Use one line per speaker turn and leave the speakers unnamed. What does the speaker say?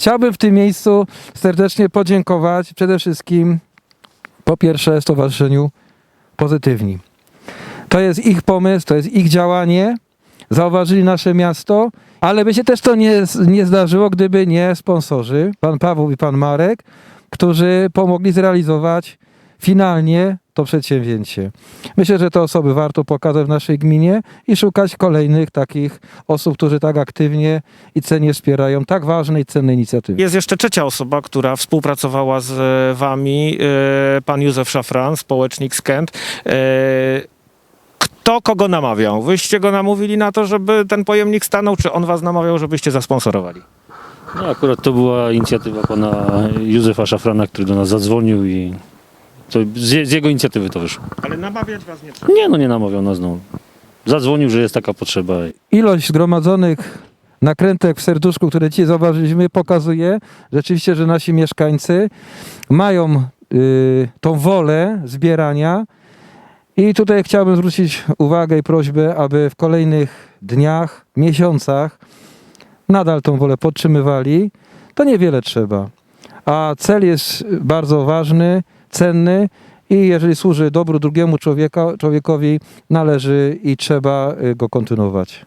Chciałbym w tym miejscu serdecznie podziękować przede wszystkim po pierwsze Stowarzyszeniu Pozytywni. To jest ich pomysł, to jest ich działanie. Zauważyli nasze miasto, ale by się też to nie, nie zdarzyło, gdyby nie sponsorzy, pan Paweł i pan Marek, którzy pomogli zrealizować finalnie to przedsięwzięcie. Myślę, że te osoby warto pokazać w naszej gminie i szukać kolejnych takich osób, którzy tak aktywnie i cennie wspierają tak ważne i cenne inicjatywy.
Jest jeszcze trzecia osoba, która współpracowała z e, wami, e, pan Józef Szafran, społecznik z Kent. E, Kto kogo namawiał? Wyście go namówili na to, żeby ten pojemnik stanął, czy on was namawiał, żebyście zasponsorowali?
No, akurat to była inicjatywa pana Józefa Szafrana, który do nas zadzwonił i to z, z jego inicjatywy to wyszło.
Ale namawiać was nie trzeba.
Nie, no nie namawiał nas, no. Zadzwonił, że jest taka potrzeba.
ilość zgromadzonych nakrętek w serduszku, które dzisiaj zauważyliśmy, pokazuje rzeczywiście, że nasi mieszkańcy mają y, tą wolę zbierania. I tutaj chciałbym zwrócić uwagę i prośbę, aby w kolejnych dniach, miesiącach nadal tą wolę podtrzymywali. To niewiele trzeba. A cel jest bardzo ważny, cenny i jeżeli służy dobru drugiemu człowieka, człowiekowi, należy i trzeba y, go kontynuować.